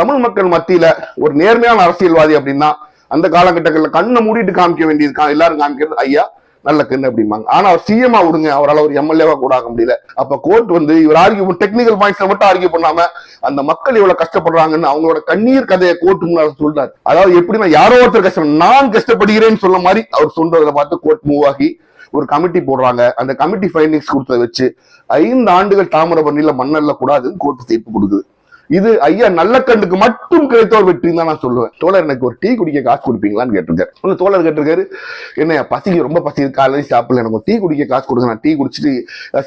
தமிழ் மக்கள் மத்தியில ஒரு நேர்மையான அரசியல்வாதி அப்படின்னா அந்த காலகட்டங்களில் கண்ணை மூடிட்டு காமிக்க வேண்டியது எல்லாரும் காமிக்கிறது ஐயா நல்ல கண்ணு அப்படிம்பாங்க. ஆனா அவர் சிஎம்மா விடுங்க அவரால் ஒரு எம்எல்ஏவா கூட ஆக முடியல. அப்ப கோர்ட் வந்து இவர் ஆர்கியூ டெக்னிக்கல் பாயிண்ட்ஸ்ல மட்டும் ஆர்கியூ பண்ணாம அந்த மக்கள் இவ்வளவு கஷ்டப்படுறாங்கன்னு அவங்களோட கண்ணீர் கதையை கோர்ட் முன்னால சொல்றாரு. அதாவது எப்படின்னா யாரோ ஒருத்தர் கஷ்டம் நான் கஷ்டப்படுகிறேன்னு சொல்ல மாதிரி அவர் சொல்றதை பார்த்து கோர்ட் மூவ் ஆகி ஒரு கமிட்டி போடுறாங்க. அந்த கமிட்டி ஃபைண்டிங்ஸ் கொடுத்ததை வச்சு ஐந்து ஆண்டுகள் தாமிரபரணியில மண்ணல்ல கூடாதுன்னு கோர்ட் தீர்ப்பு கொடுக்குது. இது ஐயா நல்ல கண்ணுக்கு மட்டும் கிடைத்த ஒரு வெற்றி தான் நான் சொல்லுவேன். தோழர் எனக்கு ஒரு டீ குடிக்க காசு கொடுப்பீங்களான்னு கேட்டிருக்காரு. தோழர் கேட்டிருக்காரு என்ன பசிக்கு ரொம்ப பசி காலையில் சாப்பிடல எனக்கு டீ குடிக்க காசு கொடுங்க நான் டீ குடிச்சிட்டு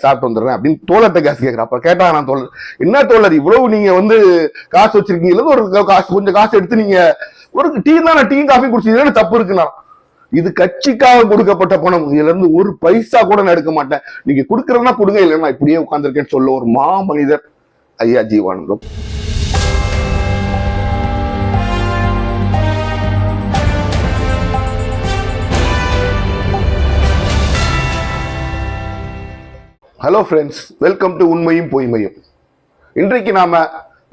சாப்பிட்டு வந்துடுறேன் அப்படின்னு தோழர்கிட்ட காசு கேட்கிறேன் அப்ப கேட்டாங்க நான் தோழர் என்ன தோழர் இவ்வளவு நீங்க வந்து காசு வச்சிருக்கீங்களா ஒரு காசு கொஞ்சம் காசு எடுத்து நீங்க ஒரு டீ தான் டீ காஃபி குடிச்சிருக்கீங்கன்னு தப்பு இருக்குண்ணா இது கட்சிக்காக கொடுக்கப்பட்ட பணம். இதுல இருந்து ஒரு பைசா கூட நான் எடுக்க மாட்டேன். நீங்க கொடுக்கறதுனா கொடுங்க இல்லைன்னா இப்படியே உட்காந்துருக்கேன்னு சொல்ல ஒரு மா மனிதர் ஐயா Jeevanandam. Hello friends welcome to உண்மையும் பொய்மையும். இன்றைக்கு நாம்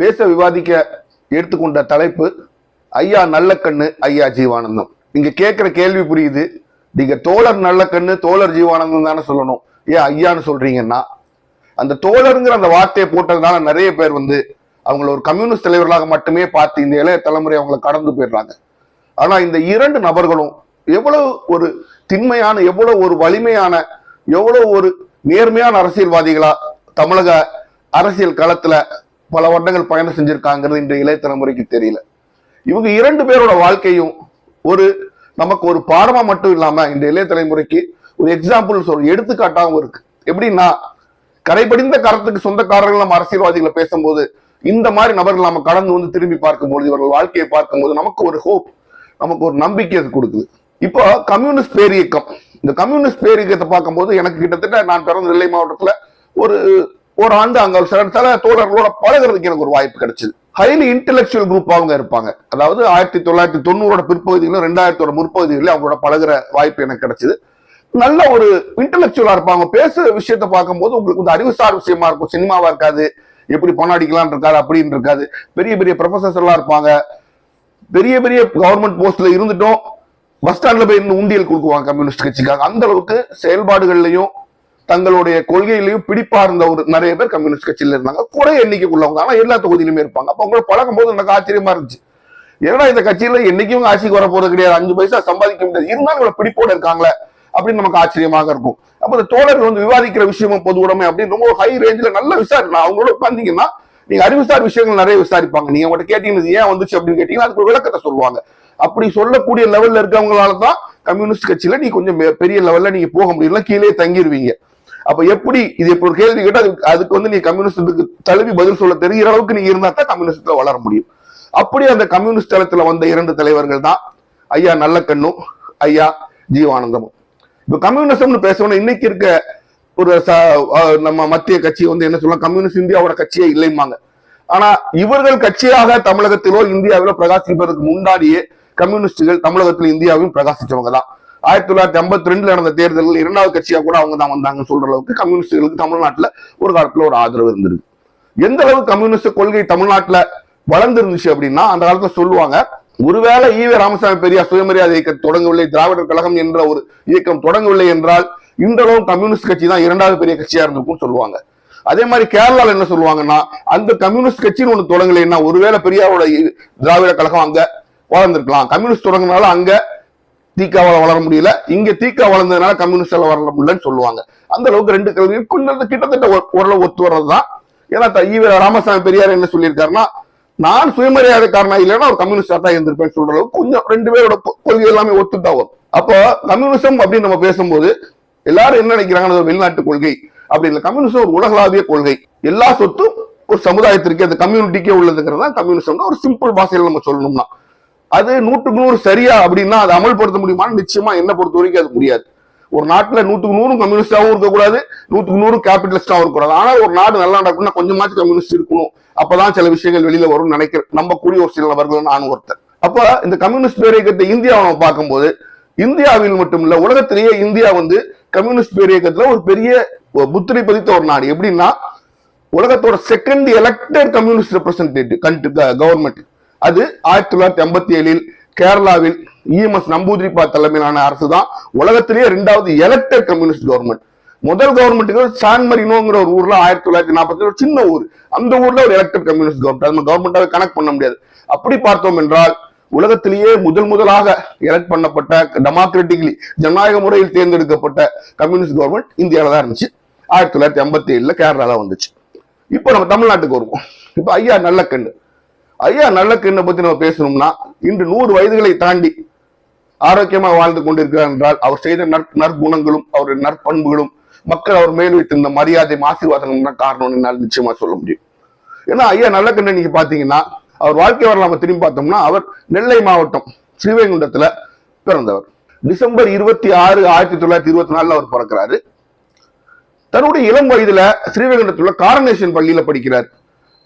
பேச விவாதிக்க எடுத்துக்கொண்ட தலைப்பு ஐயா நல்லக்கண்ணு ஐயா ஜீவானந்தம். நீங்கள் கேட்குற கேள்வி புரியுது. நீங்கள் தோழர் நல்லக்கண்ணு தோழர் ஜீவானந்தம் தானே சொல்லணும். ஏன் ஐயான்னு சொல்கிறீங்கன்னா அந்த தோழருங்கிற அந்த வார்த்தையை போட்டதுனால நிறைய பேர் வந்து அவங்கள ஒரு கம்யூனிஸ்ட் தலைவர்களாக மட்டுமே பார்த்து இந்த இளைய தலைமுறை அவங்கள கடந்து போயிடுறாங்க. ஆனால் இந்த இரண்டு நபர்களும் எவ்வளவு ஒரு திண்மையான எவ்வளவு ஒரு வலிமையான எவ்வளவு ஒரு நேர்மையான அரசியல்வாதிகளா தமிழக அரசியல் களத்துல பல வருடங்கள் பயணம் செஞ்சிருக்காங்கிறது இன்றைய இளைய தலைமுறைக்கு தெரியல. இவங்க இரண்டு பேரோட வாழ்க்கையும் ஒரு நமக்கு ஒரு பாடமா மட்டும் இல்லாம இந்த இளைய தலைமுறைக்கு ஒரு எக்ஸாம்பிள் சொல்ற எடுத்துக்காட்டாகவும் இருக்கு. எப்படின்னா கரைபடிந்த கரத்துக்கு சொந்தக்காரர்கள் நம்ம அரசியல்வாதிகளை பேசும்போது இந்த மாதிரி நபர்கள் நம்ம கடந்து வந்து திரும்பி பார்க்கும்போது இவர்கள் வாழ்க்கையை பார்க்கும்போது நமக்கு ஒரு ஹோப் நமக்கு ஒரு நம்பிக்கை அது கொடுக்குது. இப்போ கம்யூனிஸ்ட் பேரியக்கம். இந்த கம்யூனிஸ்ட் பேரியக்கத்தை பார்க்கும்போது எனக்கு கிட்டத்தட்ட நான் பிறந்த நெல்லை மாவட்டத்தில் ஒரு ஒரு ஆண்டு அங்க சில சில தோழர்களோட பழகுறதுக்கு எனக்கு ஒரு வாய்ப்பு கிடைச்சது. ஹைலி இன்டெலெக்சுவல் குரூப் அவங்க இருப்பாங்க. அதாவது ஆயிரத்தி தொள்ளாயிரத்தி தொண்ணூறோட பிற்பகுதிகளும் ரெண்டாயிரத்தோட முற்பகுதியிலும் அவங்களோட பழகுற வாய்ப்பு எனக்கு கிடைச்சது. நல்ல ஒரு இன்டெலெக்சுவலா இருப்பாங்க. பேசுற விஷயத்த பார்க்கும்போது உங்களுக்கு வந்து அறிவுசார் விஷயமா இருக்கும். சினிமாவா இருக்காது. எப்படி பணம் அடிக்கலாம்னு இருக்காது அப்படின்னு இருக்காது. பெரிய பெரிய ப்ரொஃபசர்ஸ் எல்லாம் இருப்பாங்க. பெரிய பெரிய கவர்மெண்ட் போஸ்ட்ல இருந்துட்டும். பஸ் ஸ்டாண்ட்ல போய் இன்னும் உண்டியல் கொடுக்குவாங்க கம்யூனிஸ்ட் கட்சிக்காக அந்த அளவுக்கு செயல்பாடுகள்லையும் தங்களுடைய கொள்கையிலையும் பிடிப்பா இருந்த ஒரு நிறைய பேர் கம்யூனிஸ்ட் கட்சியில இருந்தாங்க. குறை எண்ணிக்கைக்குள்ளவங்க ஆனா எல்லா தொகுதியிலுமே இருப்பாங்க. அப்ப அவங்கள பழகும் போது எனக்கு ஆச்சரியமா இருந்துச்சு. ஏன்னா இந்த கட்சியில என்னைக்கும் ஆட்சிக்கு வர போறது கிடையாது? அஞ்சு பைசா சம்பாதிக்க முடியாது. இருந்தாலும் இவ்வளவு பிடிப்போட இருக்காங்களே அப்படின்னு நமக்கு ஆச்சரியமாக இருக்கும். அப்ப இந்த தோழர்கள் வந்து விவாதிக்கிற விஷயமும் பொது உடைமை அப்படின்னு ரொம்ப ஹை ரேஞ்சில் நல்ல விசாரிக்கலாம் அவங்களோட உட்காந்தீங்கன்னா நீங்க அறிவுசார் விஷயங்கள் நிறைய விசாரிப்பாங்க. நீங்க உங்கள்கிட்ட கேட்டீங்கன்னா இது ஏன் வந்துச்சு அப்படின்னு கேட்டீங்கன்னா அதுக்கு ஒரு விளக்கத்தை சொல்லுவாங்க. அப்படி சொல்லக்கூடிய லெவல்ல இருக்கவங்களால தான் கம்யூனிஸ்ட் கட்சியில நீ கொஞ்சம் பெ- பெரிய லெவல்ல நீங்க போக முடியல கீழே தங்கிடுவீங்க அப்ப எப்படி இது இப்ப ஒரு கேள்வி கேட்டா அதுக்கு அதுக்கு வந்து நீ கம்யூனிஸ்டுக்கு தழுவி பதில் சொல்ல தெரிகிற அளவுக்கு நீங்க இருந்தா தான் கம்யூனிஸ்ட்ல வளர முடியும். அப்படி அந்த கம்யூனிஸ்ட் தளத்துல வந்த இரண்டு தலைவர்கள் தான் ஐயா நல்லக்கண்ணும் ஐயா ஜீவானந்தமும். இப்ப கம்யூனிசம்னு பேசணும் இன்னைக்கு இருக்க ஒரு நம்ம மத்திய கட்சி வந்து என்ன சொல்லலாம் கம்யூனிஸ்ட் இந்தியாவோட கட்சியே இல்லைம்பாங்க. ஆனா இவர்கள் கட்சியாக தமிழகத்திலோ இந்தியாவிலோ பிரகாசிப்பதற்கு முன்னாடியே கம்யூனிஸ்டுகள் தமிழகத்தில் இந்தியாவையும் பிரகாசிச்சவங்க தான் ஆயிரத்தி தொள்ளாயிரத்தி ஐம்பத்தி ரெண்டுல நடந்த தேர்தலில் இரண்டாவது கட்சியா கூட அவங்க தான் வந்தாங்கன்னு சொல்ற அளவுக்கு கம்யூனிஸ்டுகளுக்கு தமிழ்நாட்டுல ஒரு காலத்துல ஒரு ஆதரவு இருந்திருக்கு. எந்த அளவு கம்யூனிஸ்ட் கொள்கை தமிழ்நாட்டுல வளர்ந்துருந்துச்சு அப்படின்னா அந்த காலத்துல சொல்லுவாங்க ஒருவேளை ஈவே ராமசாமி பெரியார் சுயமரியாதை இயக்கம் தொடங்கவில்லை திராவிடர் கழகம் என்ற ஒரு இயக்கம் தொடங்கவில்லை என்றால் இன்றளவும் கம்யூனிஸ்ட் கட்சி தான் இரண்டாவது பெரிய கட்சியா இருந்திருக்கும்னு சொல்லுவாங்க. அதே மாதிரி கேரளால என்ன சொல்லுவாங்கன்னா அந்த கம்யூனிஸ்ட் கட்சின்னு ஒண்ணு தொடங்கலைன்னா ஒருவேளை பெரியாரோட திராவிட கழகம் அங்க வளர்ந்துருக்கலாம். கம்யூனிஸ்ட் தொடங்கினால அங்க தீக்கா வளர முடியல. இங்க தீக்கா வளர்ந்ததுனால கம்யூனிஸ்டால வளர முடியலன்னு சொல்லுவாங்க. அந்த அளவுக்கு ரெண்டு கல்வி கொஞ்சம் கிட்டத்தட்ட ஓரளவு ஒத்து வர்றதுதான். ஏன்னா ராமசாமி பெரியார் என்ன சொல்லியிருக்காருன்னா நான் சுயமரியாதைக்காரனா இல்லைன்னா ஒரு கம்யூனிஸ்டா தான் இருந்திருப்பேன் சொல்ற அளவுக்கு கொஞ்சம் ரெண்டு பேரோட கொள்கை எல்லாமே ஒத்துதான் வரும். அப்போ கம்யூனிசம் அப்படின்னு நம்ம பேசும்போது எல்லாரும் என்ன நினைக்கிறாங்க வெளிநாட்டு கொள்கை. அப்படி இல்லை. கம்யூனிசம் ஒரு உலகளாவிய கொள்கை. எல்லா சொத்தும் ஒரு சமுதாயத்திற்கு அந்த கம்யூனிட்டிக்கே உள்ளதுங்கிறது தான் கம்யூனிசம்னா ஒரு சிம்பிள் பாஷையில நம்ம சொல்லணும்னா. அது நூற்றுக்கு நூறு சரியா அப்படின்னா அதை அமல்படுத்த முடியுமான்னு நிச்சயமா என்ன பொறுத்த வரைக்கும் அது முடியாது. ஒரு நாட்டுல நூற்றுக்கு நூறும் கம்யூனிஸ்டாவும் இருக்கக்கூடாது நூற்றுக்கு நூறும் கேபிட்டலிஸ்டாவும் இருக்கக்கூடாது. ஆனா ஒரு நாடு நல்லா நடக்கணும்னா கொஞ்சமாச்சும் கம்யூனிஸ்ட் இருக்கணும். அப்பதான் சில விஷயங்கள் வெளியில வரும்னு நம்ம கூடிய ஒரு சில நபர்கள் நானும் ஒருத்தர் அப்ப இந்த கம்யூனிஸ்ட் பேரியக்கத்தை இந்தியாவை நம்ம பார்க்கும்போது இந்தியாவில் மட்டும் இல்ல உலகத்திலேயே இந்தியா வந்து கம்யூனிஸ்ட் பேரியக்கத்துல ஒரு பெரிய புத்திரை பதித்த ஒரு நாடு. எப்படின்னா உலகத்தோட second elected communist representative government அது ஆயிரத்தி தொள்ளாயிரத்தி ஐம்பத்தி ஏழில் கேரளாவில் இஎம்எஸ் நம்பூதிரிப்பா தலைமையிலான அரசு தான் உலகத்திலேயே ரெண்டாவது எலக்டட் கம்யூனிஸ்ட் கவர்மெண்ட் முதல் கவர்மெண்ட்டுக்கு சான் மரினோங்கிற ஒரு ஊர்ல ஆயிரத்தி தொள்ளாயிரத்தி நாற்பத்தி ஒரு சின்ன ஊர். அந்த ஊர்ல ஒரு எலக்டட் கம்யூனிஸ்ட் கவர்மெண்ட் அது கவர்மெண்டாக கனெக்ட் பண்ண முடியாது. அப்படி பார்த்தோம் என்றால் உலகத்திலேயே முதல் முதலாக எலக்ட் பண்ணப்பட்ட டெமோக்ராட்டிக்லி ஜனநாயக முறையில் தேர்ந்தெடுக்கப்பட்ட கம்யூனிஸ்ட் கவர்மெண்ட் இந்தியாவில தான் இருந்துச்சு. ஆயிரத்தி தொள்ளாயிரத்தி ஐம்பத்தி ஏழுல கேரளாவில் வந்துச்சு. இப்போ நம்ம தமிழ்நாட்டுக்கு வருவோம். இப்போ ஐயா நல்ல கண்டு ஐயா நல்ல நல்லக்கண்ணை பத்தி நம்ம பேசணும்னா இன்று நூறு வயதுகளை தாண்டி ஆரோக்கியமாக வாழ்ந்து கொண்டிருக்கிறார் என்றால் அவர் செய்த நற் நற்குணங்களும் அவருடைய நற்பண்புகளும் மக்கள் அவர் மேல் வைத்திருந்த மரியாதை ஆசீர்வாதங்களும் தான் காரணம் என்னால் நிச்சயமா சொல்ல முடியும். ஏன்னா ஐயா நல்ல கண்ணை நீங்க பாத்தீங்கன்னா அவர் வாழ்க்கை வரலாறு நம்ம திரும்பி பார்த்தோம்னா அவர் நெல்லை மாவட்டம் ஸ்ரீவைகுண்டத்துல பிறந்தவர். டிசம்பர் இருபத்தி ஆறு ஆயிரத்தி தொள்ளாயிரத்தி இருபத்தி நாலுல அவர் பிறக்கிறாரு. தன்னுடைய இளம் வயதுல ஸ்ரீவைகுண்டத்துல காரனேஷன் பள்ளியில படிக்கிறார்.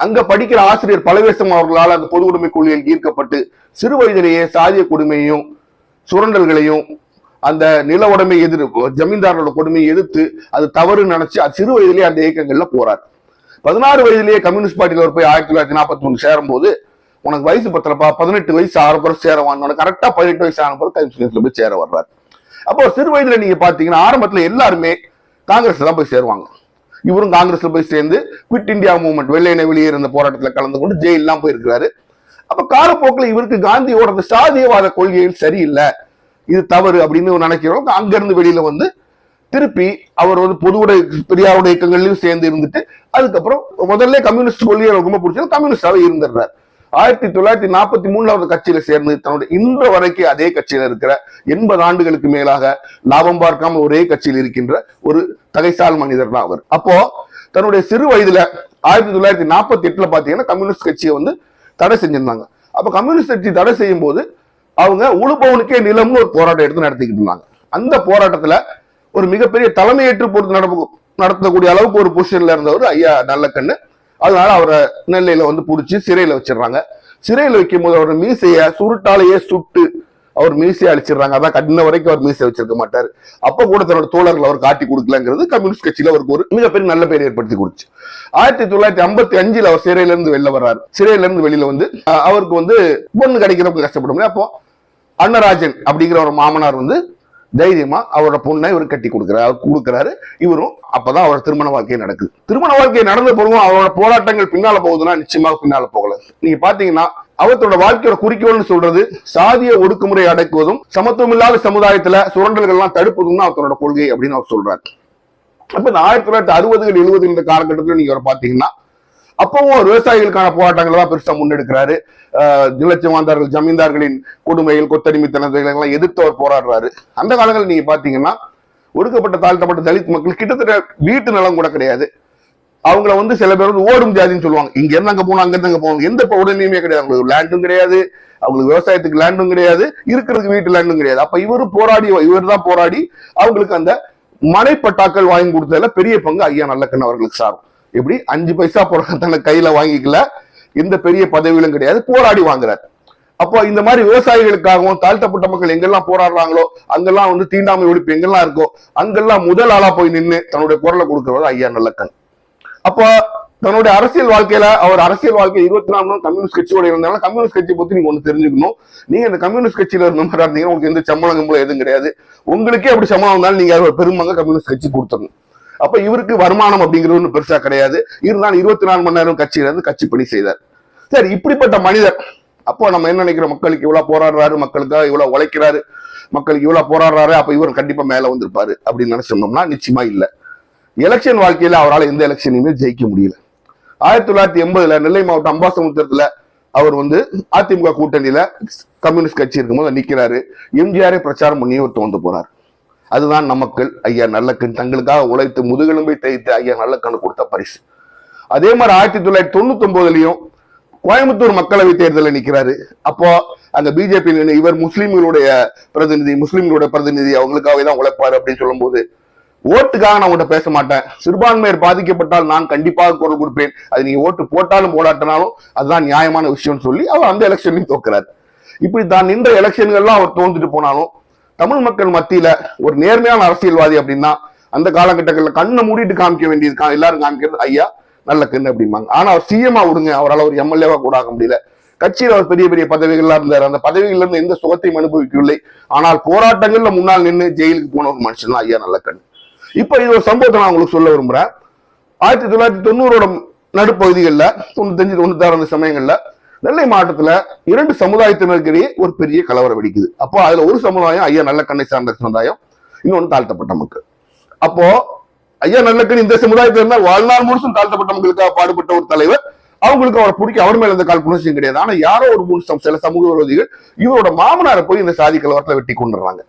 அங்க படிக்கிற ஆசிரியர் பலவேசம் அவர்களால் அந்த பொது உடைமை கொள்கையில் ஈர்க்கப்பட்டு சிறு வயதிலேயே சாதிய கொடுமையையும் சுரண்டல்களையும் அந்த நில உடைமை எதிர்ப்பு ஜமீன்தாரோட கொடுமையை எதிர்த்து அது தவறு நினைச்சு அது சிறு வயதிலேயே அந்த இயக்கங்கள்ல போறார். பதினாறு வயதிலேயே கம்யூனிஸ்ட் பார்ட்டியில் அவர் போய் ஆயிரத்தி தொள்ளாயிரத்தி நாற்பத்தி ஒன்று சேரும் போது உனக்கு வயசு பத்தலப்பா பதினெட்டு வயசு ஆறு பிறகு சேரவான் உனக்கு கரெக்டா பதினெட்டு வயசு ஆன பிறகு கம்யூனிஸ்ட்ல போய் சேர வர்றாரு. அப்போ சிறு வயதுல நீங்க பாத்தீங்கன்னா ஆரம்பத்துல எல்லாருமே காங்கிரஸ்ல தான் போய் சேருவாங்க. இவரும் காங்கிரஸ்ல போய் சேர்ந்து குவிட் இந்தியா மூவ்மெண்ட் வெள்ளையனை வெளியே இருந்த போராட்டத்தில் கலந்து கொண்டு ஜெயிலாம் போயிருக்கிறாரு. அப்ப காலப்போக்கில் இவருக்கு காந்தியோட சாதியவாத கொள்கைகள் சரியில்லை. இது தவறு அப்படின்னு நினைக்கிறவங்க அங்கிருந்து வெளியில வந்து திருப்பி அவர் வந்து பொதுவுடைய பெரியாருடைய இயக்கங்கள்லயும் சேர்ந்து இருந்துட்டு அதுக்கப்புறம் முதல்ல கம்யூனிஸ்ட் கொள்கையை ரொம்ப பிடிச்சது. கம்யூனிஸ்டாவே இருந்துடுறார். ஆயிரத்தி தொள்ளாயிரத்தி நாற்பத்தி மூணுல அவர் கட்சியில சேர்ந்து தன்னுடைய இன்று வரைக்கும் அதே கட்சியில இருக்கிற எண்பது ஆண்டுகளுக்கு மேலாக லாபம் பார்க்காமல் ஒரே கட்சியில் இருக்கின்ற ஒரு தகைசால் மனிதர் தான் அவர். அப்போ தன்னுடைய சிறு வயதுல ஆயிரத்தி தொள்ளாயிரத்தி நாற்பத்தி எட்டுல பாத்தீங்கன்னா கம்யூனிஸ்ட் கட்சியை வந்து தடை செஞ்சிருந்தாங்க. அப்ப கம்யூனிஸ்ட் கட்சி தடை செய்யும் போது அவங்க உழுபவனுக்கே நிலம்னு ஒரு போராட்டம் எடுத்து நடத்திக்கிட்டு இருந்தாங்க. அந்த போராட்டத்துல ஒரு மிகப்பெரிய தலைமையேற்று பொறுத்து நடப்பு நடத்தக்கூடிய அளவுக்கு ஒரு பொசிஷன்ல இருந்தவர் ஐயா நல்லக்கண்ணு. அதனால அவரை நெல்லையில வந்து பிடிச்சி சிறையில வச்சிடுறாங்க. சிறையில் வைக்கும் போது அவரோட மீசைய சுருட்டாலேயே சுட்டு அவர் மீசையை அழிச்சிடுறாங்க. அதான் கண்ண வரைக்கும் அவர் மீசை வச்சிருக்க மாட்டார். அப்ப கூட தன்னோட தோழர்கள் அவர் காட்டி கொடுக்கலங்கிறது கம்யூனிஸ்ட் கட்சியில அவருக்கு ஒரு மிகப்பெரிய நல்ல பேர் ஏற்படுத்தி கொடுச்சு. ஆயிரத்தி தொள்ளாயிரத்தி ஐம்பத்தி அஞ்சுல அவர் சிறையில இருந்து வெளில வர்றாரு. சிறையில இருந்து வெளியில வந்து அவருக்கு வந்து பொண்ணு கிடைக்கிறவங்க கஷ்டப்படும் அப்போ அன்னராஜன் அப்படிங்கிற ஒரு மாமனார் வந்து தைரியமா அவரோட பொண்ணை இவர் கட்டி கொடுக்குறாரு கொடுக்குறாரு. இவரும் அப்பதான் அவர் திருமண வாழ்க்கை நடக்குது. திருமண வாழ்க்கை நடந்த பிறகும் அவரோட போராட்டங்கள் பின்னால போகுதுன்னா நிச்சயமாக பின்னால போகல. நீங்க பாத்தீங்கன்னா அவத்தோட வாழ்க்கையோட குறிக்கோள்னு சொல்றது சாதிய ஒடுக்குமுறை அடக்குவதும் சமத்துவம் இல்லாத சமுதாயத்துல சுரண்டல்கள்லாம் தடுப்பதும் தான் அவரோட கொள்கை அப்படின்னு அவர் சொல்றாரு. அப்ப இந்த ஆயிரத்தி தொள்ளாயிரத்தி அறுபதுகள் எழுபது இந்த காலகட்டத்தில் நீங்க அவரை பாத்தீங்கன்னா அப்பவும் விவசாயிகளுக்கான போராட்டங்களை தான் பெருசா முன்னெடுக்கிறாரு. ஆஹ் நிலச்சமாந்தார்கள் ஜமீன்தார்களின் கொடுமைகள் கொத்தடிமைத்தனத்தை எல்லாம் எதிர்த்து அவர் போராடுறாரு. அந்த காலங்களில் நீங்க பாத்தீங்கன்னா ஒடுக்கப்பட்ட தாழ்த்தப்பட்ட தலித் மக்கள் கிட்டத்தட்ட வீட்டு நலம் கூட கிடையாது. அவங்கள வந்து சில பேர் வந்து ஓடும் ஜாதின்னு சொல்லுவாங்க. இங்க இருந்து அங்க போகணும் அங்க இருந்து அங்க போகணும். எந்த உடனேயுமே கிடையாது. அவங்களுக்கு லேண்டும் கிடையாது. அவங்களுக்கு விவசாயத்துக்கு லேண்டும் கிடையாது. இருக்கிறதுக்கு வீட்டு லேண்டும் கிடையாது. அப்ப இவரு போராடி இவர் தான் போராடி அவங்களுக்கு அந்த மனைப்பட்டாக்கள் வாங்கி கொடுத்ததுல பெரிய பங்கு ஐயா நல்லக்கண்ணு அவர்களுக்கு சாரும். எப்படி? அஞ்சு பைசா போட தன்னை கையில வாங்கிக்கல. எந்த பெரிய பதவியிலும் கிடையாது. போராடி வாங்குறார். அப்போ இந்த மாதிரி விவசாயிகளுக்காகவும் தாழ்த்தப்பட்ட மக்கள் எங்கெல்லாம் போராடுறாங்களோ அங்கெல்லாம் வந்து தீண்டாமை ஒழிப்பு எங்கெல்லாம் இருக்கோ அங்கெல்லாம் முதல் ஆளா போய் நின்று தன்னுடைய குரலை கொடுக்கிறவர் ஐயா நல்லக்கண். அப்போ தன்னுடைய அரசியல் வாழ்க்கையில அவர் அரசியல் வாழ்க்கை இருபத்தி நாலு கம்யூனிஸ்ட் கட்சியோட இருந்தாலும் கம்யூனிஸ்ட் கட்சியை பத்தி நீங்க ஒன்று தெரிஞ்சுக்கணும். நீங்க இந்த கம்யூனிஸ்ட் கட்சியில இருந்த மாதிரி இருந்தீங்கன்னா உங்களுக்கு எந்த சம்பளம் எதுவும் கிடையாது. உங்களுக்கே அப்படி சம்பளம் வந்தாலும் நீங்க பெருமங்க கம்யூனிஸ்ட் கட்சி கொடுத்துடணும். அப்ப இவருக்கு வருமானம் அப்படிங்கிறது ஒன்றும் பெருசா கிடையாது. இருந்தாலும் இருபத்தி நாலு மணி நேரம் கட்சியில இருந்து கட்சி பணி செய்தார். சரி இப்படிப்பட்ட மனிதர். அப்போ நம்ம என்ன நினைக்கிறோம்? மக்களுக்கு இவ்வளவு போராடுறாரு மக்களுக்காக இவ்வளவு உழைக்கிறாரு மக்களுக்கு இவ்வளவு போராடுறாரு அப்ப இவர் கண்டிப்பா மேல வந்திருப்பாரு அப்படின்னு நினைச்சோம்னா நிச்சயமா இல்ல. எலெக்ஷன் வாழ்க்கையில அவரால் எந்த எலெக்ஷனையுமே ஜெயிக்க முடியல. ஆயிரத்தி தொள்ளாயிரத்தி எண்பதுல நெல்லை மாவட்டம் அம்பாசமுத்திரத்துல அவர் வந்து அதிமுக கூட்டணியில கம்யூனிஸ்ட் கட்சி இருக்கும்போது நிக்கிறாரு. எம்ஜிஆரே பிரச்சாரம் பண்ணி அவர் தோந்து போறாரு. அதுதான் நமக்கு ஐயா நல்லக்கண் தங்களுக்காக உழைத்து முதுகெலும்பை தைத்து ஐயா நல்லக்கண்ணு கொடுத்த பரிசு. அதே மாதிரி ஆயிரத்தி தொள்ளாயிரத்தி தொண்ணூத்தி ஒன்பதுலயும் கோயம்புத்தூர் மக்களவை தேர்தலில் நிற்கிறாரு அப்போ அந்த பிஜேபி இவர் முஸ்லிம்களுடைய பிரதிநிதி முஸ்லீம்களுடைய பிரதிநிதி அவங்களுக்காகவே தான் உழைப்பாரு அப்படின்னு சொல்லும்போது ஓட்டுக்காக நான் உங்கள்கிட்ட பேச மாட்டேன். சிறுபான்மையர் பாதிக்கப்பட்டால் நான் கண்டிப்பாக குரல் கொடுப்பேன். அது நீங்க ஓட்டு போட்டாலும் போடாட்டினாலும் அதுதான் நியாயமான விஷயம்னு சொல்லி அவர் அந்த எலெக்ஷன்லையும் தோக்குறாரு. இப்படி தான் நின்ற எலெக்ஷன்கள்லாம் அவர் தோந்துட்டு போனாலும் தமிழ் மக்கள் மத்தியில ஒரு நேர்மையான அரசியல்வாதி அப்படின்னா அந்த காலகட்டங்களில் கண்ணை மூடிட்டு காமிக்க வேண்டியது எல்லாரும் காமிக்கிறது ஐயா நல்ல கண்ணு அப்படிம்பாங்க. ஆனா அவர் சிஎம்மா விடுங்க அவரால் ஒரு எம்எல்ஏவா கூட ஆக முடியல. கட்சியில் அவர் பெரிய பெரிய பதவிகள்லாம் இருந்தார். அந்த பதவிகள்ல இருந்து எந்த சுகத்தையும் அனுபவிக்கவில்லை. ஆனால் போராட்டங்கள்ல முன்னால் நின்று ஜெயிலுக்கு போன ஒரு மனுஷன் ஐயா நல்ல கண் இப்ப இது ஒரு சம்பவத்தை நான் உங்களுக்கு சொல்ல விரும்புறேன். ஆயிரத்தி தொள்ளாயிரத்தி தொண்ணூறோட நடுப்பகுதிகளில் தொண்ணூத்தஞ்சு தொண்ணூத்தாறு அந்த சமயங்கள்ல நெல்லை மாவட்டத்துல இரண்டு சமுதாயத்தினருக்கிடையே ஒரு பெரிய கலவரம் வெடிக்குது. அப்போ அதுல ஒரு சமுதாயம் ஐயா நல்லக்கண்ணை சார்ந்த சமுதாயம் இன்னொன்று தாழ்த்தப்பட்ட மக்கள். அப்போ ஐயா நல்லக்கண் இந்த சமுதாயத்தில் இருந்தால் வாழ்நாள் முழுசும் தாழ்த்தப்பட்ட மக்களுக்காக பாடுபட்ட ஒரு தலைவர் அவங்களுக்கு அவரை பிடிக்க அவர் மேல கால் புணர்ச்சியும் கிடையாது. ஆனா யாரோ ஒரு மூணு சில சமூக விரோதிகள் இவரோட மாமனாரை போய் இந்த சாதி கலவரத்துல வெட்டி கொண்டுறாங்க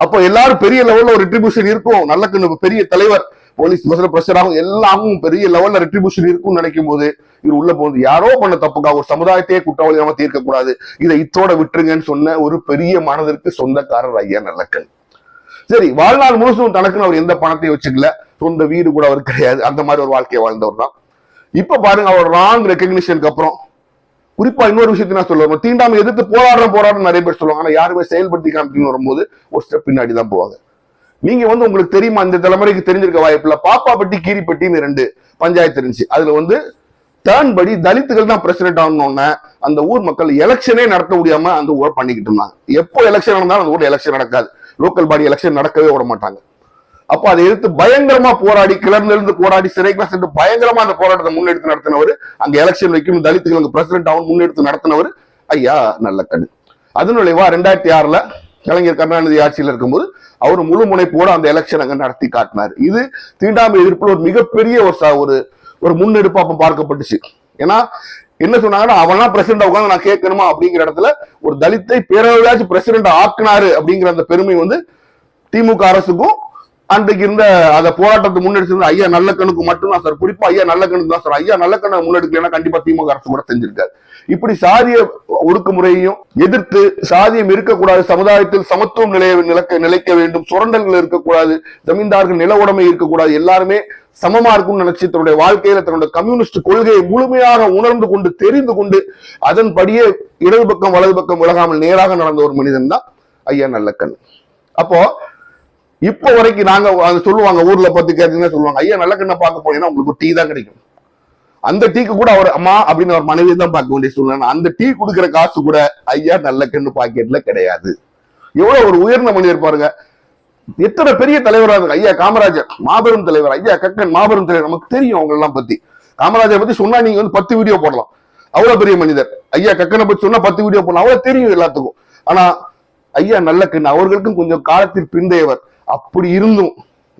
அப்போ எல்லாரும் பெரிய லெவல்ல ஒரு ரிட்ரிபியூஷன் இருக்கும். நல்லக்கண்ணு பெரிய தலைவர் போலீஸ் பஸ்ல பிரஷர் ஆகும். எல்லாமும் பெரிய லெவல்ல ரெட்ரிபியூஷன் இருக்கும்னு நினைக்கும் போது இவர் உள்ள போகுது யாரோ பண்ண தப்புக்காக ஒரு சமுதாயத்தையே குற்றவாளியாம தீர்க்க கூடாது இதை இத்தோட விட்டுருங்கன்னு சொன்ன ஒரு பெரிய மனதிற்கு சொந்தக்காரர் ஐயா நல்லக்கண். சரி வாழ்நாள் முழுசும் தனக்குன்னு அவர் எந்த பணத்தையும் வச்சுக்கல. சொந்த வீடு கூட அவர் கிடையாது. அந்த மாதிரி ஒரு வாழ்க்கையை வாழ்ந்தவர் தான். இப்ப பாருங்க அவர் ராங் ரெக்கக்னிஷனுக்கு அப்புறம் குறிப்பா இன்னொரு விஷயத்தை நான் சொல்லுவேன் தீண்டாமை எதிர்த்து போராடுற போராடுறோம் நிறைய பேர் சொல்லுவாங்க. ஆனா யாருமே செயல்படுத்தி காமிக்கணும் வரும்போது ஒரு ஸ்டெப் பின்னாடி தான் போவாங்க. நீங்க வந்து உங்களுக்கு தெரியுமா? இந்த தலைமுறைக்கு தெரிஞ்சிருக்க வாய்ப்புல பாப்பாப்பட்டி கீரிப்பட்டின்னு ரெண்டு பஞ்சாயத்து இருந்துச்சு. அதுல வந்து டேர்ன் படி தலித்துகள் தான் பிரசிடென்ட் ஆகணும்னு அந்த ஊர் மக்கள் எலெக்ஷனே நடத்த முடியாம அந்த ஊரை பண்ணிக்கிட்டு இருந்தாங்க. எப்போ எலெக்ஷன் நடந்தாலும் அந்த ஊர்ல எலெக்ஷன் நடக்காது. லோக்கல் பாடி எலெக்ஷன் நடக்கவே விட மாட்டாங்க. அப்போ அதை எதிர்த்து பயங்கரமா போராடி கிளர்ந்திருந்து போராடி சிறைக்குலாம் சென்று பயங்கரமா அந்த போராட்டத்தை முன்னெடுத்து நடத்தினவர் அங்க எலெக்ஷன் வைக்கும் தலித்துகளுக்கு பிரசிடென்ட் ஆகும் முன்னெடுத்து நடத்தினவர் ஐயா நல்ல கண்ணு அதன் விளைவா ரெண்டாயிரத்தி ஆறுல கலைஞர் கருணாநிதி ஆட்சியில் இருக்கும்போது அவர் முழு முனைப்போடு அந்த எலெக்ஷன் அங்க நடத்தி காட்டினார். இது தீண்டாமை எதிர்ப்பில் ஒரு மிகப்பெரிய ஒரு ச- ஒரு ஒரு பார்க்கப்பட்டுச்சு. ஏன்னா என்ன சொன்னாங்கன்னா அவன்லாம் பிரசிடண்ட் உட்காந்து நான் கேட்கணுமா அப்படிங்கிற இடத்துல ஒரு தலித்தை பேரவையாச்சும் பிரசிடண்ட் ஆக்குனாரு அப்படிங்கிற அந்த பெருமை வந்து திமுக அரசுக்கும் அன்றைக்கு இருந்த அந்த போராட்டத்தை முன்னெடுத்திருந்த ஐயா நல்லக்கண்ணுக்கு மட்டும்தான் சார். குறிப்பா ஐயா நல்லக்கண்ணுக்கு தான் சார். ஐயா நல்லக்கண்ணை முன்னெடுக்கலைன்னா கண்டிப்பா திமுக அரசு கூட செஞ்சிருக்காரு. இப்படி சாதிய ஒடுக்குமுறையையும் எதிர்த்து சாதியம் இருக்கக்கூடாது சமுதாயத்தில் சமத்துவம் நிலைய நிலைக்க நிலைக்க வேண்டும் சுரண்டல்கள் இருக்கக்கூடாது ஜமீன்தார்கள் நில உடைமை இருக்கக்கூடாது எல்லாருமே சமமா இருக்கும்னு நினைச்சு தன்னுடைய வாழ்க்கையில தன்னுடைய கம்யூனிஸ்ட் கொள்கையை முழுமையாக உணர்ந்து கொண்டு தெரிந்து கொண்டு அதன்படியே இடது பக்கம் வலது பக்கம் விலகாமல் நேராக நடந்த ஒரு மனிதன் தான் ஐயா நல்லக்கண் அப்போ இப்போ வரைக்கும் நாங்க அது சொல்லுவாங்க ஊர்ல பத்தி கேட்டீங்கன்னா சொல்லுவாங்க. ஐயா நல்ல கண்ணை பார்க்க போனீங்கன்னா உங்களுக்கு டீ தான் கிடைக்கும். அந்த டீக்கு கூட அவர் அம்மா அப்படின்னு அவர் மனைவி தான் பார்க்க வேண்டிய சூழ்நிலை. அந்த டீ கொடுக்குற காசு கூட ஐயா நல்ல கண்ணு பாக்கெட்ல கிடையாது. எவ்வளவு ஒரு உயர்ந்த மனிதர் பாருங்க. எத்தனை பெரிய தலைவரா இருக்கு ஐயா காமராஜர் மாபெரும் தலைவர். ஐயா கக்கன் மாபெரும் தலைவர். நமக்கு தெரியும் அவங்க எல்லாம் பத்தி. காமராஜர் பத்தி சொன்னா நீங்க வந்து பத்து வீடியோ போடலாம். அவ்வளவு பெரிய மனிதர். ஐயா கக்கனை பத்தி சொன்னா பத்து வீடியோ போடலாம். அவ்வளவு தெரியும் எல்லாத்துக்கும். ஆனா ஐயா நல்ல கண்ணு. அவர்களுக்கும் கொஞ்சம் காலத்தில் பிந்தையவர். அப்படி இருந்தும்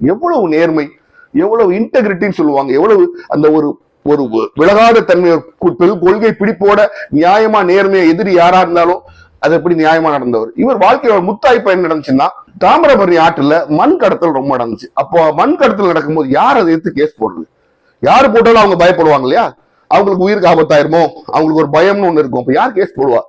எவ்வளவு நேர்மை எவ்வளவு இன்டெகிரிட்டின்னு சொல்லுவாங்க. எவ்வளவு அந்த ஒரு ஒரு விலகாத தன்மை பெரு- கொள்கை பிடிப்போட நியாயமா நேர்மையா எதிரி யாரா இருந்தாலும் அது எப்படி நியாயமா நடந்தவர்? இவர் வாழ்க்கையோட முத்தாய்ப்பு என்ன நடந்துச்சுன்னா தாமிரபரணி ஆற்றுல மண் கடத்தல் ரொம்ப நடந்துச்சு. அப்போ மண் கடத்தல் நடக்கும்போது யார் அதை எடுத்து கேஸ் போடுறது? யாரு போட்டாலும் அவங்க பயப்படுவாங்க இல்லையா? அவங்களுக்கு உயிருக்கு ஆபத்தாயிருமோ? அவங்களுக்கு ஒரு பயம்னு ஒண்ணு இருக்கும். அப்ப யார் கேஸ் போடுவா?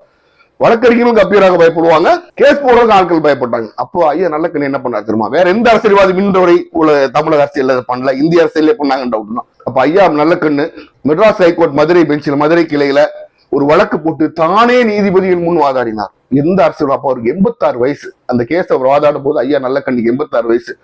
வழக்கறிஞர்களுக்கு அப்பியராக பயப்படுவாங்க. கேஸ் போடுறதுக்கு ஆட்கள் பயப்பட்டாங்க. அப்போ ஐயா நல்லக்கண்ணு என்ன பண்ணாரு தெரியுமா? வேற எந்த அரசியல்வாதி மின்றவரை உள்ள தமிழக அரசியல் பண்ணல. இந்திய அரசியலே பண்ணாங்க டவுட் அப்ப ஐயா நல்லக்கண்ணு மெட்ராஸ் ஹைகோர்ட் மதுரை பெஞ்சில் மதுரை கிளையில ஒரு வழக்கு போட்டு தானே நீதிபதிகள் முன் வாதாடினார். எந்த அரசியல் அப்ப அவருக்கு எண்பத்தாறு வயசு. அந்த கேஸ் அவர் வாதாடும் போது ஐயா நல்லக்கண்ணுக்கு எண்பத்தாறு வயசு.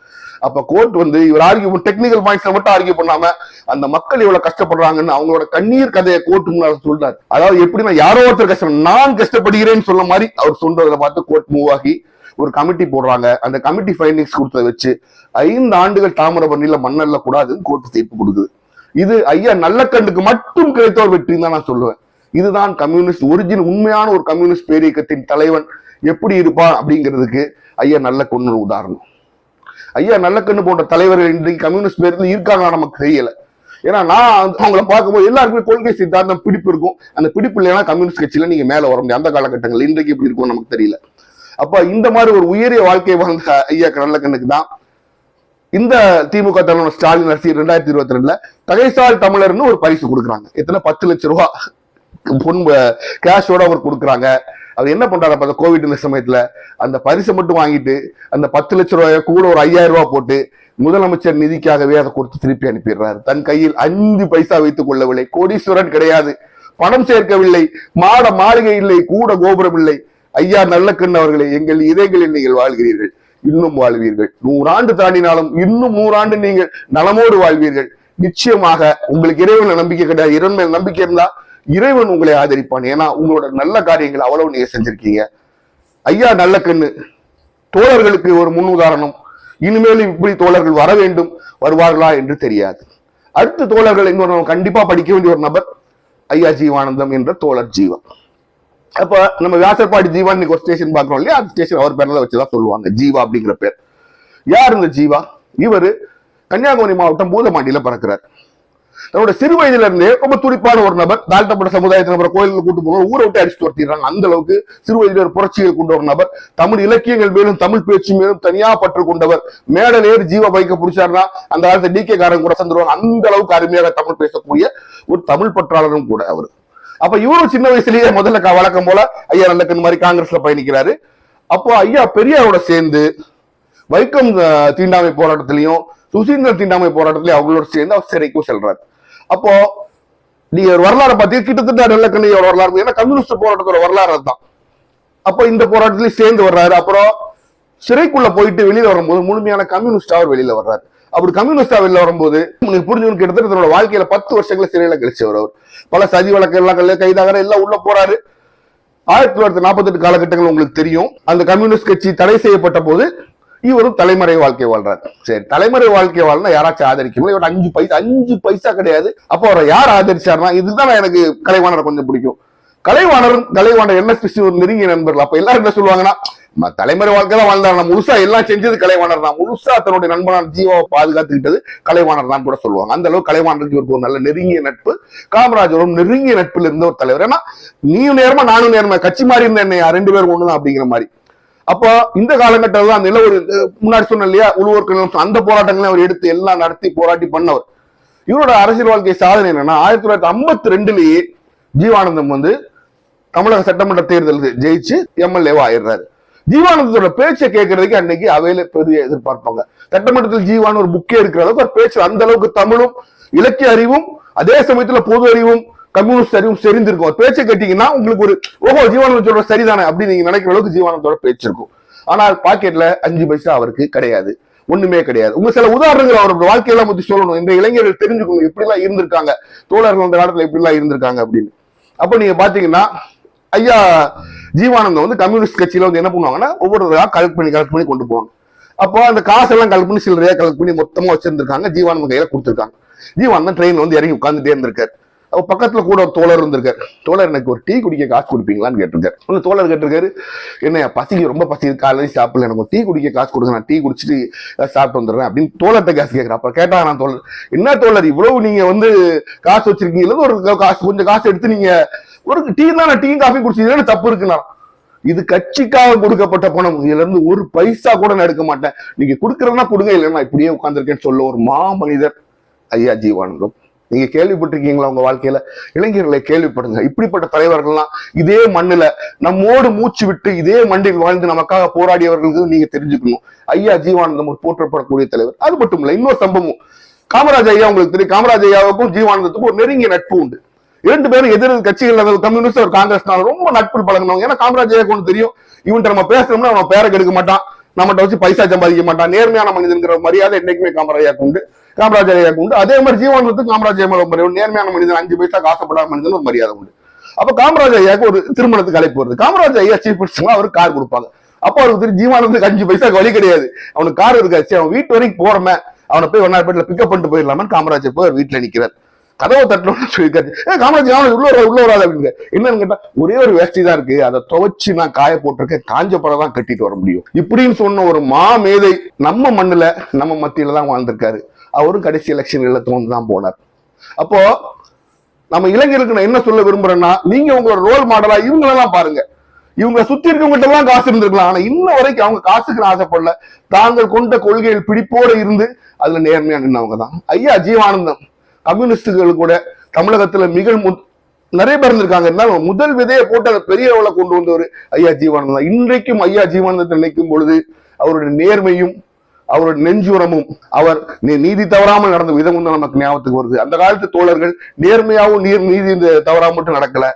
அப்ப கோர்ட் வந்து இவர் ஆர்கியூ டெக்னிக்கல் பாயிண்ட்ஸ் மட்டும் ஆர்கியூ பண்ணாம அந்த மக்கள் இவ்வளவு கஷ்டப்படுறாங்கன்னு அவங்களோட கண்ணீர் கதையை கோர்ட் முன்னாடி சொல்றாரு. அதாவது எப்படின்னா யாரோ ஒருத்தர் கஷ்டம் நான் கஷ்டப்படுகிறேன்னு சொல்ல மாதிரி அவர் சொல்றதுல பார்த்து கோர்ட் மூவ் ஆகி ஒரு கமிட்டி போடுறாங்க. அந்த கமிட்டி ஃபைண்டிங்ஸ் கொடுத்ததை வச்சு ஐந்து ஆண்டுகள் தாமிரபரணியில மண்ணல்ல கூடாதுன்னு கோர்ட் தீர்ப்பு கொடுக்குது. இது ஐயா நல்லக்கண்ணுக்கு மட்டும் கிடைத்த ஒரு வெற்றி தான் நான் சொல்லுவேன். இதுதான் கம்யூனிஸ்ட் ஒரிஜினல் உண்மையான ஒரு கம்யூனிஸ்ட் பேரியக்கத்தின் தலைவன் எப்படி இருப்பான் அப்படிங்கிறதுக்கு ஐயா நல்ல கொண்டு உதாரணம். ஐயா நல்லக்கண்ணு போன்ற தலைவர்கள் இன்றைக்கு கம்யூனிஸ்ட் பேர்ல இருக்காங்க நமக்கு தெரியல. ஏன்னா நான் அவங்கள பார்க்கும்போது எல்லாருக்குமே கொள்கை சித்தாந்தம் பிடிப்பு இருக்கும். அந்த பிடிப்பு இல்லைன்னா கம்யூனிஸ்ட் கட்சியில நீங்க மேல வர முடியும் அந்த காலகட்டங்கள் இன்றைக்கு எப்படி இருக்கும் நமக்கு தெரியல. அப்ப இந்த மாதிரி ஒரு உயரிய வாழ்க்கை வாழ்ந்த ஐயா நல்லக்கண்ணுக்கு தான் இந்த திமுக தலைவர் ஸ்டாலின் அரசு ரெண்டாயிரத்தி இருபத்தி ரெண்டுல தகைசால் தமிழர்னு ஒரு பரிசு கொடுக்குறாங்க. எத்தனை? பத்து லட்ச ரூபா பொன் கேஷோட அவர் கொடுக்குறாங்க. அது என்ன பண்றாரு? அப்ப அந்த கோவிட் இந்த சமயத்துல அந்த பரிசை மட்டும் வாங்கிட்டு அந்த பத்து லட்ச ரூபாய் கூட ஒரு ஐயாயிரம் ரூபாய் போட்டு முதலமைச்சர் நிதிக்காகவே அதை கொடுத்து திருப்பி அனுப்பிடுறாரு. தன் கையில் அஞ்சு பைசா வைத்துக் கொள்ளவில்லை. கோடீஸ்வரன் கிடையாது. பணம் சேர்க்கவில்லை. மாட மாளிகை இல்லை. கூட கோபுரம் இல்லை. ஐயா நல்ல கண் அவர்களே எங்கள் இதயங்களில் நீங்கள் வாழ்கிறீர்கள். இன்னும் வாழ்வீர்கள். நூறாண்டு தாண்டினாலும் இன்னும் நூறாண்டு நீங்கள் நலமோடு வாழ்வீர்கள். நிச்சயமாக உங்களுக்கு இறைவன் நம்பிக்கை கிடையாது. இறைவன் நம்பிக்கை இருந்தா இறைவன் உங்களை ஆதரிப்பான். ஏன்னா உங்களோட நல்ல காரியங்கள் அவ்வளவு நீங்க செஞ்சிருக்கீங்க. ஐயா நல்ல கண்ணு. தோழர்களுக்கு ஒரு முன் உதாரணம் இனிமேல் இப்படி தோழர்கள் வர வேண்டும் வருவார்களா என்று தெரியாது. அடுத்த தோழர்கள் இன்னொரு கண்டிப்பா படிக்க வேண்டிய ஒரு நபர் ஐயா ஜீவானந்தம் என்ற தோழர் ஜீவா அப்ப நம்ம வியாசர்பாடி ஜீவா இன்னைக்கு ஒரு ஸ்டேஷன் பாக்குறோம் இல்லையா? அந்த ஸ்டேஷன் அவர் பேர்ல வச்சுதான் சொல்லுவாங்க. ஜீவா அப்படிங்கிற பேர். யார் இந்த ஜீவா? இவரு கன்னியாகுமரி மாவட்டம் பூதமாண்டியில பிறக்கிறார். தன்னோட சிறு வயதுல இருந்தே ரொம்ப துடிப்பான ஒரு நபர் தாழ்த்தப்பட்ட சமுதாயத்தை நபரை கோயிலுக்கு கூட்டு போகணும் ஊரை விட்டு அடிச்சு துரத்திடுறாங்க அந்த அளவுக்கு சிறு வயதில் ஒரு புரட்சியை கொண்ட ஒரு நபர். தமிழ் இலக்கியங்கள் மேலும் தமிழ் பேச்சு மேலும் தனியா பற்று கொண்டவர். மேடல் ஏறி ஜீவ பைக்க பிடிச்சாருன்னா அந்த காலத்தை டி கே காரன் கூட சந்துருவாங்க அந்த அளவுக்கு அருமையாக தமிழ் பேசக்கூடிய ஒரு தமிழ் பற்றாளரும் கூட அவர். அப்ப இவரும் சின்ன வயசுலயே முதல்ல வழக்கம் போல ஐயா நல்லக்கன் மாதிரி காங்கிரஸ்ல பயணிக்கிறாரு. அப்போ ஐயா பெரியாரோட சேர்ந்து வைக்கம் தீண்டாமை போராட்டத்திலையும் சுசீந்திர தீண்டாமை போராட்டத்திலையும் அவங்களோட சேர்ந்து அவர் சிறைக்கும் செல்றாரு. அப்போ நீங்க ஒரு வரலாறு பார்த்தீங்க கிட்டத்தட்ட நல்லக்கண்ணையோட வரலாறு ஏன்னா கம்யூனிஸ்ட் போராட்டத்தோட வரலாறு தான் அப்போ இந்த போராட்டத்திலையும் சேர்ந்து வர்றாரு. அப்புறம் சிறைக்குள்ள போயிட்டு வெளியில வரும்போது முழுமையான கம்யூனிஸ்டா அவர் வெளியில வர்றாரு. அப்படி கம்யூனிஸ்டா வெளியில வரும்போது உங்களுக்கு புரிஞ்சுக்கணும் கிட்டத்தட்ட தன்னோட வாழ்க்கையில பத்து வருஷங்களை சிறையில கழிச்சவர் அவர். பல சதி வழக்கு எல்லாம் கைதாக கைதாகிற எல்லாம் உள்ள போறாரு. ஆயிரத்தி தொள்ளாயிரத்தி நாற்பத்தெட்டு காலகட்டங்கள் உங்களுக்கு தெரியும். அந்த கம்யூனிஸ்ட் கட்சி தடை செய்யப்பட்ட போது இவரும் தலைமறை வாழ்க்கை வாழ்றாரு. சரி தலைமறை வாழ்க்கை வாழ்னா யாராச்சும் ஆதரிக்கணும்? இவர் அஞ்சு பைசா அஞ்சு பைசா கிடையாது. அப்போ அவரை யார் ஆதரிச்சாருன்னா இதுதான் எனக்கு கலைவாணரை கொஞ்சம் பிடிக்கும். கலைவாணரும் கலைவாணர் என்எஸ்பிசி ஒரு நெருங்கிய நண்பர்கள். அப்ப எல்லாரும் என்ன சொல்லுவாங்கன்னா தலைமுறை வாழ்க்கை தான் வாழ்ந்தாரு முழுசா எல்லாம் செஞ்சது கலைவாணர் தான். முழுசா தன்னுடைய நண்பனான ஜீவாவை பாதுகாத்துக்கிட்டது கலைவாணர் தான் கூட சொல்லுவாங்க. அந்த அளவுக்கு கலைவாணருக்கு இவருக்கு ஒரு நல்ல நெருங்கிய நட்பு. காமராஜரும் நெருங்கிய நட்பில் இருந்த ஒரு தலைவர். ஏன்னா நீயும் நேரமா நானும் நேரமா? கட்சி மாறி இருந்த என்ன ரெண்டு பேரும் ஒண்ணுதான் அப்படிங்கிற மாதிரி. அப்போ இந்த காலகட்டத்தில் அந்த நில ஒரு முன்னாடி சொன்ன இல்லையா உழுவோர்கள் அந்த போராட்டங்களை அவர் எடுத்து எல்லாம் நடத்தி போராட்டி பண்ணவர். இவரோட அரசியல் வாழ்க்கை சாதனை என்னன்னா ஆயிரத்தி தொள்ளாயிரத்தி ஐம்பத்தி ரெண்டுலயே ஜீவானந்தம் வந்து தமிழக சட்டமன்ற தேர்தலுக்கு ஜெயிச்சு எம்எல்ஏவா ஆயிடுறாரு. ஜீவானந்தத்தோட பேச்சை கேட்கறதுக்கு அன்னைக்கு அவையில பெரிய எதிர்பார்ப்பாங்க. சட்டமன்றத்தில் ஜீவான ஒரு புக்கே இருக்கிற அளவுக்கு ஒரு பேச்சு அந்த அளவுக்கு தமிழும் இலக்கிய அறிவும் அதே சமயத்துல பொது அறிவும் கம்யூனிஸ்ட் சரியும் செறிந்திருக்கும். ஒரு பேச்சை கேட்டீங்கன்னா உங்களுக்கு ஒரு ஓஹோ ஜீவானந்தோட சரிதானே அப்படின்னு நீங்க நினைக்கிற அளவுக்கு ஜீவானந்தோட பேச்சு இருக்கும். ஆனால் பாக்கெட்ல அஞ்சு பைசா அவருக்கு கிடையாது. ஒண்ணுமே கிடையாது. உங்க சில உதாரணங்கள் அவரோட வாழ்க்கையெல்லாம் பத்தி சொல்லணும். இந்த இளைஞர்கள் தெரிஞ்சுக்கணும். எப்படி எல்லாம் இருந்திருக்காங்க. தோழர்கள் அந்த காலத்துல எப்படி எல்லாம் இருந்திருக்காங்க அப்படின்னு. அப்ப நீங்க பாத்தீங்கன்னா ஐயா ஜீவானந்தம் வந்து கம்யூனிஸ்ட் கட்சியில வந்து என்ன பண்ணுவாங்கன்னா ஒவ்வொருவராக கலெக்ட் பண்ணி கலெக்ட் பண்ணி கொண்டு போவாங்க. அப்போ அந்த காசெல்லாம் கலெக்ட் பண்ணி சில்லறையா கலெக்ட் பண்ணி மொத்தமா வச்சிருந்திருக்காங்க. ஜீவானந்தம் கையில கொடுத்துருக்காங்க. ஜீவானந்தம் ட்ரெயின் வந்து இறங்கி உட்காந்துட்டே இருந்திருக்காரு. அவர் பக்கத்துல கூட ஒரு தோழர் இருந்திருக்காரு. தோழர் எனக்கு ஒரு டீ குடிக்க காசு கொடுப்பீங்களான்னு கேட்டிருக்காரு. தோழர் கேட்டிருக்காரு என்ன பசிக்கு ரொம்ப பசி காலையில் சாப்பிடல எனக்கு டீ குடிக்க காசு கொடுங்க நான் டீ குடிச்சிட்டு சாப்பிட்டு வந்துடுறேன் அப்படின்னு தோழர்கிட்ட காசு கேட்குறேன் அப்ப கேட்டா நான் தோழர் என்ன தோழர் இவ்வளவு நீங்க வந்து காசு வச்சிருக்கீங்களா ஒரு காசு கொஞ்சம் காசு எடுத்து நீங்க ஒரு டீ தான் டீயும் காஃபி குடிச்சீங்கன்னா தப்பு இருக்குண்ணா. இது கட்சிக்காக கொடுக்கப்பட்ட பணம் இதுல இருந்து ஒரு பைசா கூட நான் எடுக்க மாட்டேன். நீங்க கொடுக்குறதுனா கொடுங்க இல்லைன்னா இப்படியே உட்காந்துருக்கேன்னு சொல்ல ஒரு மாமனிதர் ஐயா ஜீவானந்தம். நீங்க கேள்விப்பட்டிருக்கீங்களா உங்க வாழ்க்கையில? இளைஞர்களை கேள்விப்படுங்க. இப்படிப்பட்ட தலைவர்கள்லாம் இதே மண்ணுல நம்மோடு மூச்சு விட்டு இதே மண்ணில் வாழ்ந்து நமக்காக போராடியவர்களுக்கு நீங்க தெரிஞ்சுக்கணும். ஐயா ஜீவானந்தம் ஒரு போற்றப்படக்கூடிய தலைவர். அது மட்டும் இல்ல இன்னொரு சம்பவம். காமராஜ் ஐயா உங்களுக்கு தெரியும். காமராஜ் ஐயாவுக்கும் ஜீவானந்தத்துக்கும் ஒரு நெருங்கிய நட்பு உண்டு. இரண்டு பேரும் எதிர் கட்சிகள் அதாவது கம்யூனிஸ்ட் ஒரு காங்கிரஸ் ரொம்ப நட்பு பழகினவங்க. ஏன்னா காமராஜ் ஐயா கொண்டு தெரியும். இவன்ட்ட நம்ம பேசுறோம்னா அவன் பேரை கெடுக்க மாட்டான். நம்மகிட்ட வச்சு பைசா சம்பாதிக்க மாட்டான். நேர்மையான மனிதன்கிற மரியாதை என்னைக்குமே காமராஜ் உண்டு. காமராஜர் ஐயாக்கு உண்டு. அதே மாதிரி ஜீவானந்தத்துக்கு காமராஜர் ஐயா மரியாதை, நேர்மையான மனிதன் அஞ்சு பைசா காசப்படாத மனிதன் ஒரு மரியாதை உண்டு. அப்ப காமராஜர் ஐயாவுக்கு ஒரு திருமணத்துக்கு அழைப்பு வருது. காமராஜ் ஐயா சீஃப் மினிஸ்டர் அவருக்கு கார் கொடுப்பாங்க. அப்போ அவருக்கு திரு ஜீவானந்துக்கு அஞ்சு பைசா வழி கிடையாது. அவனுக்கு கார் இருக்காச்சு. அவன் வீட்டு வரைக்கும் போறமே. அவனை போய் ஒன்னாயிரப்பேட்டில் பிக்கப் பண்ணிட்டு போயிடலாமான்னு காமராஜர் போய் வீட்டில் வீட்டுல கதவை தட்டணும்னு சொல்லியிருக்காரு. ஏ காமராஜ் காமராஜ் உள்ள வராது உள்ள வராது அப்படின்னு என்னன்னு கேட்டா ஒரே ஒரு வேஷ்டி தான் இருக்கு. அதை துவைச்சு நான் காய போட்டிருக்கேன். காஞ்ச படம் தான் கட்டிட்டு வர முடியும். இப்படின்னு சொன்ன ஒரு மா மேதை நம்ம மண்ணுல நம்ம மத்தியில தான் வாழ்ந்திருக்காரு. அவரும் கடைசி எலெக்ஷன்ல தோன்று தான் போனார். அப்போ நம்ம இளைஞருக்கு நான் என்ன சொல்ல விரும்புறேன்னா நீங்க உங்களோட ரோல் மாடலா இவங்களெல்லாம் பாருங்க. இவங்க சுத்தி இருக்கவங்ககிட்ட எல்லாம் காசு இருந்திருக்கலாம். ஆனா இன்ன வரைக்கும் அவங்க காசுக்கு ஆசைப்படல. தாங்கள் கொண்ட கொள்கைகள் பிடிப்போட இருந்து அதுல நேர்மையா நின்னவங்க தான் ஐயா ஜீவானந்தம் கம்யூனிஸ்டுகள் கூட தமிழகத்துல மிக நிறைய பேர் இருந்திருக்காங்க. இருந்தாலும் முதல் விதையை போட்டு அதை பெரிய அளவில் கொண்டு வந்தவர் ஐயா ஜீவானந்தம் இன்றைக்கும் ஐயா ஜீவானந்தத்தை நினைக்கும் பொழுது அவருடைய நேர்மையும் அவருடைய நெஞ்சுரமும் அவர் நீ- நீதி தவறாமல் நடந்த விதம் வந்து நமக்கு ஞாபகத்துக்கு வருது. அந்த காலத்து தோழர்கள் நேர்மையாகவும் நீர் நீதி தவறாம மட்டும் நடக்கல.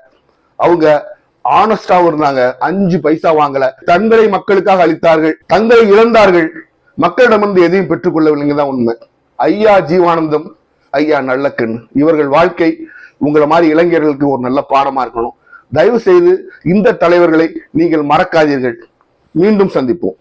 அவங்க ஆனஸ்டாவும் இருந்தாங்க. அஞ்சு பைசா வாங்கல. தங்களை மக்களுக்காக அளித்தார்கள் தங்களை இழந்தார்கள். மக்களிடமிருந்து எதையும் பெற்றுக்கொள்ளவில்லைங்க தான் உண்மை. ஐயா ஜீவானந்தம் ஐயா நல்லக்கண். இவர்கள் வாழ்க்கை உங்களை மாதிரி இளைஞர்களுக்கு ஒரு நல்ல பாடமா இருக்கணும். தயவு செய்து இந்த தலைவர்களை நீங்கள் மறக்காதீர்கள். மீண்டும் சந்திப்போம்.